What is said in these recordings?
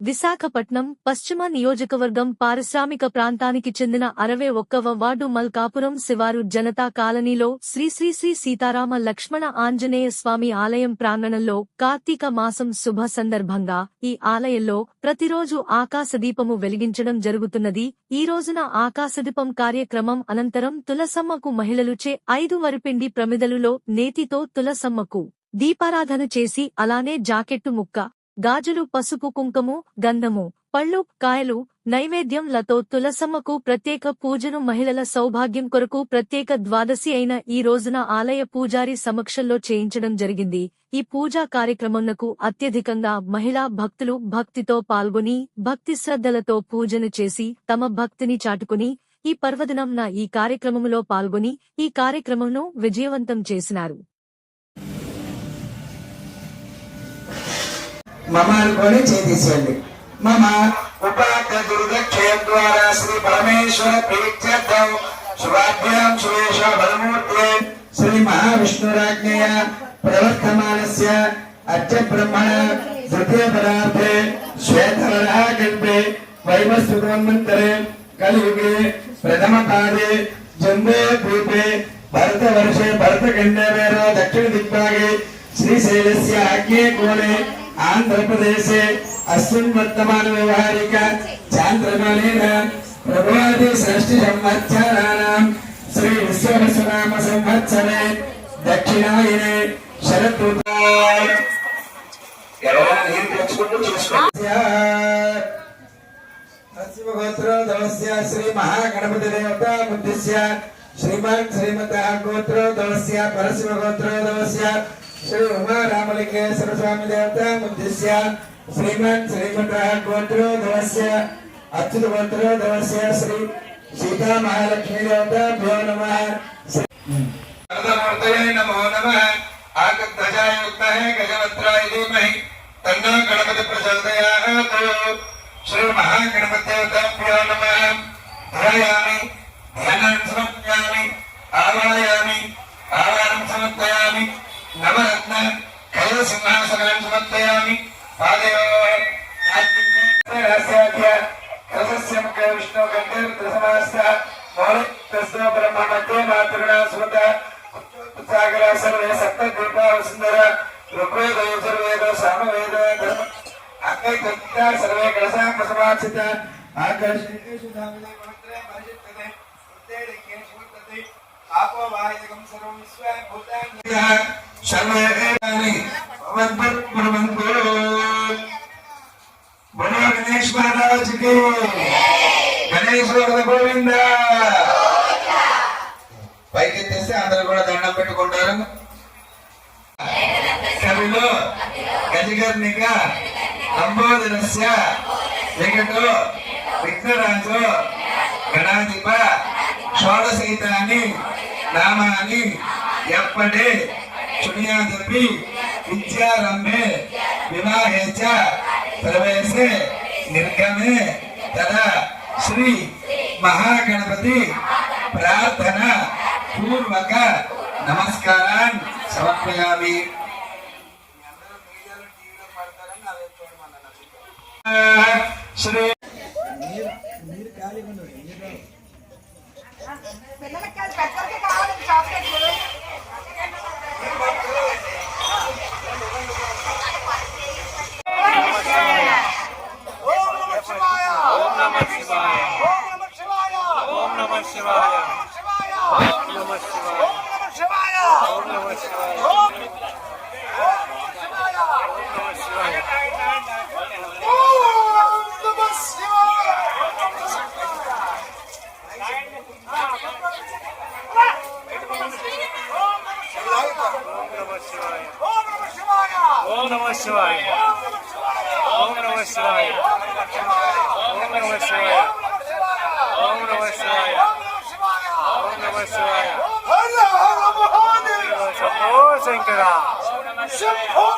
విశాఖపట్నం పశ్చిమ నియోజకవర్గం పారిశ్రామిక ప్రాంతానికి చెందిన అరవై ఒక్కవ వార్డు మల్కాపురం శివారు జనతా కాలనీలో శ్రీశ్రీశ్రీ సీతారామ లక్ష్మణ ఆంజనేయ స్వామి ఆలయం ప్రాంగణంలో కార్తీక మాసం శుభ సందర్భంగా ఈ ఆలయంలో ప్రతిరోజు ఆకాశదీపము వెలిగించడం జరుగుతున్నది. ఈ రోజున ఆకాశదీపం కార్యక్రమం అనంతరం తులసమ్మకు మహిళలుచే ఐదు వరిపిండి ప్రమిదలులో నేతితో తులసమ్మకు దీపారాధన చేసి అలానే జాకెట్టు ముక్క గాజులు పసుపు కుంకుము గంధము పళ్ళు కాయలు నైవేద్యంలతో తులసమ్మకు ప్రత్యేక పూజను మహిళల సౌభాగ్యం కొరకు ప్రత్యేక ద్వాదశి అయిన ఈ రోజున ఆలయ పూజారి సమక్షంలో చేయించడం జరిగింది. ఈ పూజా కార్యక్రమంకు అత్యధికంగా మహిళా భక్తులు భక్తితో పాల్గొని భక్తి శ్రద్ధలతో పూజను చేసి తమ భక్తిని చాటుకుని ఈ పర్వదినంన ఈ కార్యక్రమంలో పాల్గొని ఈ కార్యక్రమంను విజయవంతం చేసినారు. మమ అనుకొని చేసేయండి మమ ఉపాధ దుర్గక్షయం ద్వారా శ్రీ పరమేశ్వర ప్రీత్యర్థం శుభాభ్యాం సువేశ బలమూర్తే శ్రీ మహావిష్ణురాజ్ఞయ ప్రవర్తమానస్య అర్చ బ్రహ్మణ తృతీయ పదార్థే శ్వేతవరాకల్పే వైవస్వన్మంతరే కలియుగే ప్రథమ పాదే జంబే ద్వీపే భరతవర్షే భరతఖండే మేర దక్షిణ దిగ్భాగే శ్రీశైలస్య ఆగ్నే కోణే ఆంధ్రప్రదేశే అస్మిన్ వర్తమాన వ్యవహారిక చాంద్రమానేన ప్రభువాది షష్ఠి సంవత్సరాణం శ్రీ విశ్వవసనామ సంవత్సరే దక్షిణాయనే శరత్ ఎవరైనా శ్రీ మహాగణపతి దేవత బుద్ధిస్య. శ్రీమాన్ శ్రీమత గోత్ర దళస్య श्री उमारामलिंगे सर्वस्वामी देवता मुद्दिश्य श्रीमन् श्रीमन्तः गोत्रोधवस्य अच्युतगोत्रोधवस्य श्री सीता महालक्ष्मी देवता भ्यो नमः श्रीमूर्तये नमो नमः आकध्वजाय युक्तः गजवत्राय धीमहि तन्नो गणपति प्रचोदयात् श्री महागणपति देवता भ्यो नमः ध्यायामि ಋಗ್ವೇದ ಯಜುರ್ವೇದ ಸಾಮವೇದ ಕರ್ಮ ಅಂಗೈ ಕೃತ್ಯ ಸರ್ವೇ ಕಳಸ ಪ್ರಸವಾಚಿತ ಆಕರ್ಷಣೇಷು ಧಾಮನೆ ಮಂತ್ರೇ ಪರಿಷತ್ತತೆ ಉದ್ದೇಳಿಕೆ ಶೂರ್ತತೆ ಆಪೋ ವಾಹಿತಕಂ ಸರ್ವಂ ವಿಶ್ವ ಭೂತಾನಿ ಸರ್ವೇ ಏನಾನಿ ಭವದ್ಭಟ್ ಕುರುವಂತು ಬಡವ ಗಣೇಶ್ ಮಹಾರಾಜ್ ಕೆ ಗಣೇಶ್ ಗೋವಿಂದ కవిలో గజగర్ణిక లంబోదరస్య వెంకటో విఘ్నరాజో గణాధిప షోడశీతాన్ని నామాని ఎప్పటి శునియాదపి విద్యారంభే వివాహే చ ప్రవేశే నిర్గమే తదా శ్రీ మహాగణపతి ప్రార్థన పూర్వక నమస్కారాన్ సమర్పయామి. శ్రీ పిల్లలకి కావాలి చాక్లెట్ 戦から、出法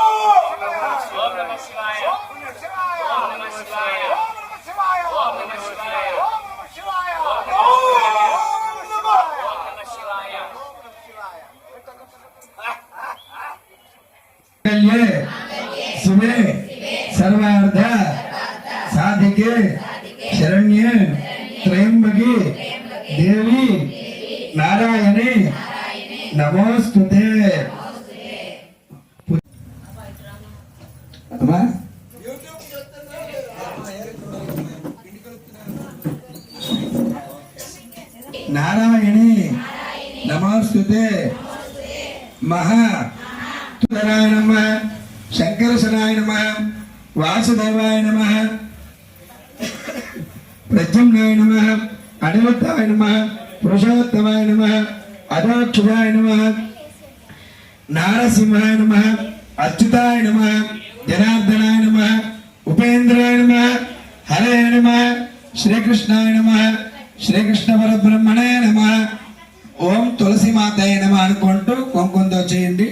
सुबह सर्वार्थ साधिके शरण्य त्रयंबकी देवी नारायणी नमोस्तुते। అమ్మా నారాయణి నమోస్తుతే మహా ధరాయ నమ శంకరశనాయ నమ వాసుదేవాయ నమ ప్రద్యుమ్నాయ నమ అనిరుద్ధాయ నమ పురుషోత్తమాయ నమ అధోక్షజాయ నమ నారసింహాయ నమ అచ్యుతాయ నమ జనార్దనాయ నమ ఉపేంద్రాయ నమ హరయ నమ శ్రీకృష్ణాయ నమ శ్రీకృష్ణ పరబ్రహ్మణే నమ. ఓం తులసి మాతాయ నమ అనుకుంటూ కుంకుమతో చేయండి.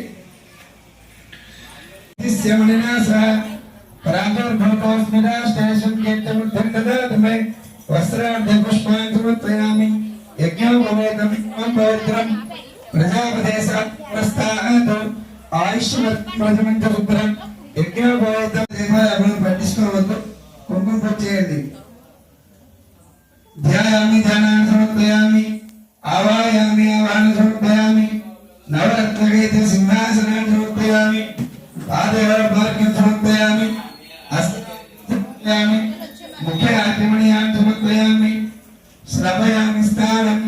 శమనినా సహ యజ్ఞోపవేతం పవిత్రం యజ్ఞ శుభ్రం యజ్ఞోపవేతం దేవాలయం పట్టించుకోవద్దు. కుంకుమ చేయండి. ధ్యాయామి ధ్యానాన్ని సమర్పయామి ఆవాయామి ఆవాహాన్ని సమర్పయామి నవరత్నగైతే సింహాసనాన్ని సమర్పయామి పాదయోర్భాగ్యం సమర్పయామి సమర్పయామి ముఖ్య ఆక్రమణీయాన్ని సమర్పయామి శ్రమయ స్థానం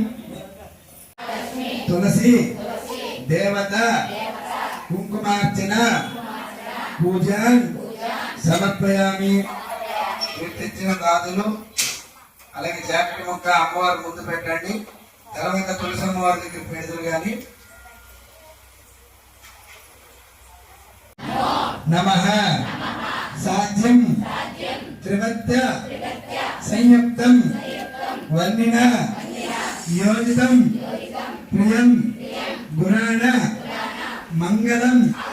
తులసి దేవత కుంకుమార్చన పూజ సమర్పయామి. తెచ్చిన గాజులు అలాగే జాకెట్ మొక్క అమ్మవారి ముందు పెట్టండి. తర్వాత తులసి అమ్మవారి దగ్గర పెడతారు కానీ నమ. సాధ్యం. త్రివత్య. సంయుక్తం. వర్ణిన. యోజితం. ప్రియం. గుణాణ మంగళం.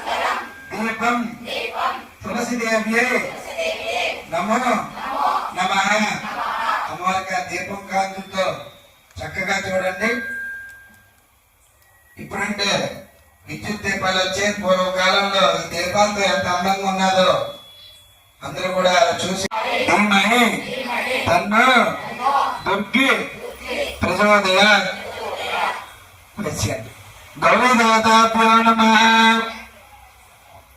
దీపం. తులసి దేవ్యే నమో. నమ. అమ్మవారికి దీపం కాంతులతో చక్కగా చూడండి. ఇప్పుడంటే విద్యుత్ దీపాలు వచ్చే పూర్వకాలంలో ఈ దీపాలతో ఎంత అందంగా ఉన్నదో అందరూ కూడా చూసి ధీమహి తన్ను. దుర్గి. ప్రజోదయ గౌరీ దేవత నమ.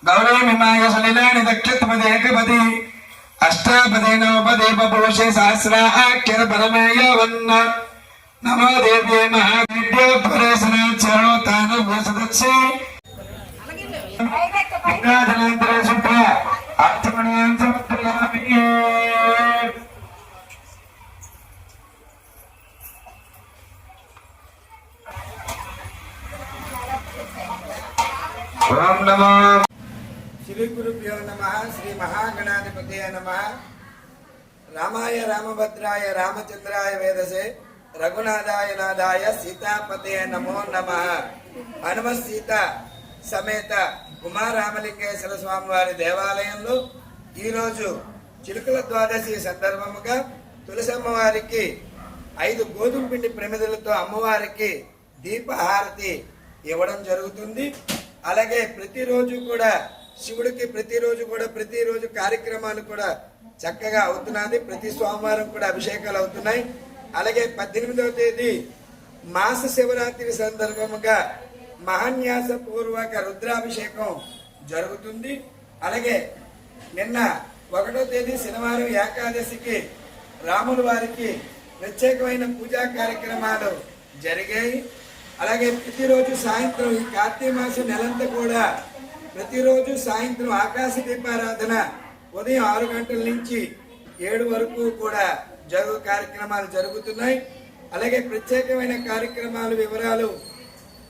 గౌరీ మిమాయ సలిలాని దక్షిణపదేకపది అష్టాపదే నవపదే బభూషే సహస్రాక్షర పరమేయ వన్న. నమో దేవ్యే మహావిద్య పరేశన చరణోత్థాన సదస్య గంగాధనేంద్ర శుభ్ర అర్థమణీయం ఓం నమో శ్రీ గురుభ్యో నమ శ్రీ మహాగణాధిపతయ నమ రామాయ రామభద్రాయ రామచంద్రాయ వేదసే రఘునాథాయ నాథాయ సీతాపతయ నమో నమ హనుమ సీత సమేత కుమారామలింగేశ్వర స్వామి వారి దేవాలయంలో ఈరోజు చిలుకల ద్వాదశి సందర్భముగా తులసమ్మ వారికి ఐదు గోధుమ పిండి ప్రమిదలతో అమ్మవారికి దీపహారతి ఇవ్వడం జరుగుతుంది. అలాగే ప్రతిరోజు కూడా శివుడికి ప్రతిరోజు కూడా ప్రతిరోజు కార్యక్రమాలు కూడా చక్కగా అవుతున్నది ప్రతి సోమవారం కూడా అభిషేకాలు అవుతున్నాయి. అలాగే పద్దెనిమిదవ తేదీ మాస శివరాత్రి సందర్భముగా మహాన్యాస పూర్వక రుద్రాభిషేకం జరుగుతుంది. అలాగే నిన్న ఒకటో తేదీ శనివారం ఏకాదశికి రాముల వారికి ప్రత్యేకమైన పూజా కార్యక్రమాలు జరిగాయి. అలాగే ప్రతిరోజు సాయంత్రం ఈ కార్తీక మాసం నెలంతా కూడా ప్రతిరోజు సాయంత్రం ఆకాశ దీపారాధన ఉదయం ఆరు గంటల నుంచి ఏడు వరకు కూడా జరుగు కార్యక్రమాలు జరుగుతున్నాయి. అలాగే ప్రత్యేకమైన కార్యక్రమాలు వివరాలు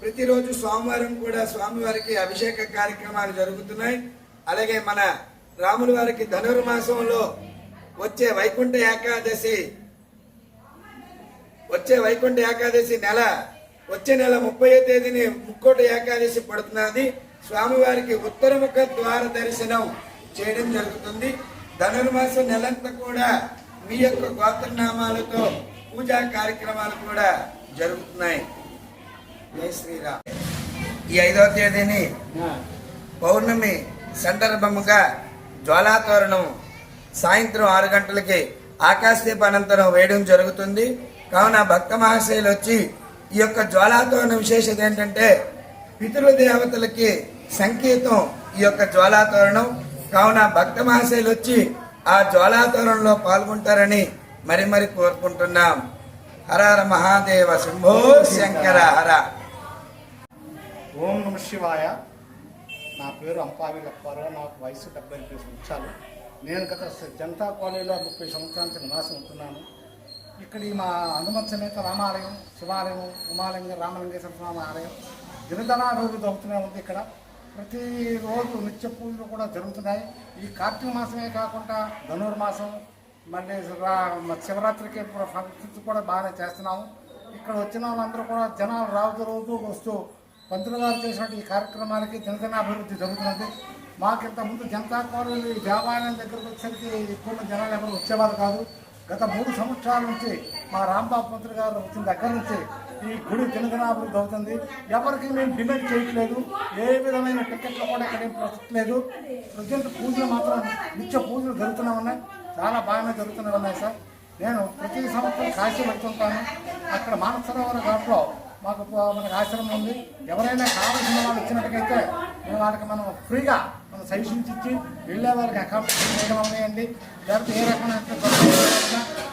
ప్రతిరోజు సోమవారం కూడా స్వామివారికి అభిషేక కార్యక్రమాలు జరుగుతున్నాయి. అలాగే మన రాముల వారికి ధనుర్మాసంలో వచ్చే వైకుంఠ ఏకాదశి వచ్చే వైకుంఠ ఏకాదశి నెల వచ్చే నెల ముప్పై తేదీని ముక్కోటి ఏకాదశి పడుతున్నది. స్వామివారికి ఉత్తరముఖ ద్వార దర్శనం చేయడం జరుగుతుంది. ధనుర్మాసం నెలంతా కూడా మీ యొక్క గోత్రనామాలతో పూజా కార్యక్రమాలు కూడా జరుగుతున్నాయి. జై శ్రీరామ్. ఈ ఐదవ తేదీని పౌర్ణమి సందర్భముగా జ్వాలాతోరణం సాయంత్రం ఆరు గంటలకి ఆకాశదీప అనంతరం వేయడం జరుగుతుంది. కావున భక్త మహాశయులు వచ్చి ఈ యొక్క జ్వాలాతోరణ విశేషత ఏంటంటే పితృదేవతలకి సంకేతం ఈ యొక్క జ్వాలాతోరణం. కావున భక్త మహాశయులు వచ్చి ఆ జ్వాలాతోరణంలో పాల్గొంటారని మరి మరి కోరుకుంటున్నాం. హరహర మహాదేవ శంభో శంకర హర. ఓం నమ శివాయ. నా పేరు అంపావి లప్పారావు నాకు వయసు డెబ్బై ఎనిమిది సంవత్సరాలు. నేను గత జనతా కాలనీలో ముప్పై సంవత్సరాల నివాసం ఉంటున్నాను. ఇక్కడ ఈ మా హనుమత్ సమేత రామాలయం శివాలయం ఉమాలింగ రామలింగేశ్వర స్వామి ఆలయం దినదన రోజు దొరుకుతూనే ఉంది ఇక్కడ. ప్రతిరోజు నిత్య పూజలు కూడా జరుగుతున్నాయి. ఈ కార్తీక మాసమే కాకుండా ధనుర్మాసం మళ్ళీ శివరాత్రికి ఫంక్షన్స్ కూడా బాగానే చేస్తున్నాము. ఇక్కడ వచ్చిన వాళ్ళందరూ కూడా జనాలు రావుతూ రోజు వస్తూ పంతులు గారు చేసినట్టు ఈ కార్యక్రమాలకి జనజనాభివృద్ధి జరుగుతున్నది. మాకు ఇంతకుముందు జనతా కోరలు దేవాలయం దగ్గరకు వచ్చేసరికి ఎక్కువ జనాలు ఎవరు వచ్చేవారు కాదు. గత మూడు సంవత్సరాల నుంచి మా రాంబాబు మంత్రి గారు వచ్చిన దగ్గర నుంచి ఈ గుడి తినగనాభివృద్ధి అవుతుంది ఎవరికి మేము డిమాండ్ చేయట్లేదు. ఏ విధమైన టికెట్లు కూడా ఇక్కడ ఏం ప్రసక్లేదు ప్రజెంట్ పూజలు మాత్రం నిత్య పూజలు జరుగుతూనే ఉన్నాయి. చాలా బాగానే జరుగుతూనే ఉన్నాయి సార్. నేను ప్రతి సంవత్సరం కాశీ వెళ్తుంటాను. అక్కడ మానసరోవర ఘాట్లో మాకు మనకు ఆశ్రమం ఉంది. ఎవరైనా కావాల్సిన వాళ్ళు వచ్చినట్టుకైతే మేము వాళ్ళకి మనం ఫ్రీగా మనం సజెషన్స్ ఇచ్చి వెళ్ళే వాళ్ళకి అకామిడేషన్ చేయడం ఉన్నాయండి లేకపోతే ఏ రకమైన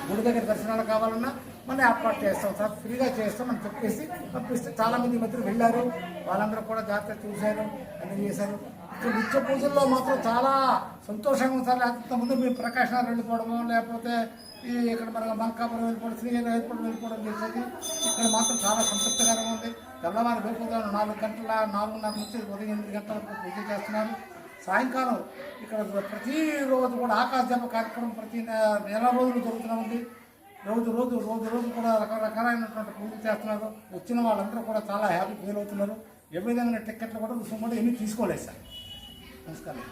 గుడి దగ్గర దర్శనాలు కావాలన్నా మనం ఏర్పాటు చేస్తాం సార్. ఫ్రీగా చేస్తాం అని చెప్పేసి పంపిస్తే చాలామంది మధ్యలో వెళ్ళారు. వాళ్ళందరూ కూడా జాగ్రత్త చూశారు అన్ని చేశారు. ఇక్కడ నిత్య పూజల్లో మాత్రం చాలా సంతోషంగా ఉంది సార్. లేకపోతే ముందు మేము ప్రకాశనాలు వెళ్ళిపోవడము లేకపోతే ఈ ఇక్కడ మన మంకాపురం వెళ్ళిపోవడం శ్రీహరి వెళ్ళిపోవడం వెళ్ళిపోవడం చేసేది ఇక్కడ మాత్రం చాలా సంతృప్తికరంగా ఉంది. తెల్లవారు వెళ్ళిపోతాను నాలుగు గంటల నాలుగున్నర నుంచి ఉదయం ఎనిమిది గంటల పూజ చేస్తున్నారు. సాయంకాలం ఇక్కడ ప్రతిరోజు కూడా ఆకాశజప కార్యక్రమం ప్రతి నెల రోజులు జరుగుతూనే ఉంది. రోజు రోజు రోజు రోజు కూడా రకరకాలైనటువంటి పూజలు చేస్తున్నారు. వచ్చిన వాళ్ళందరూ కూడా చాలా హ్యాపీ ఫీల్ అవుతున్నారు. ఏ విధమైన టికెట్లు కూడా రుసుము కూడా ఏమీ తీసుకోలేదు సార్. నమస్కారం.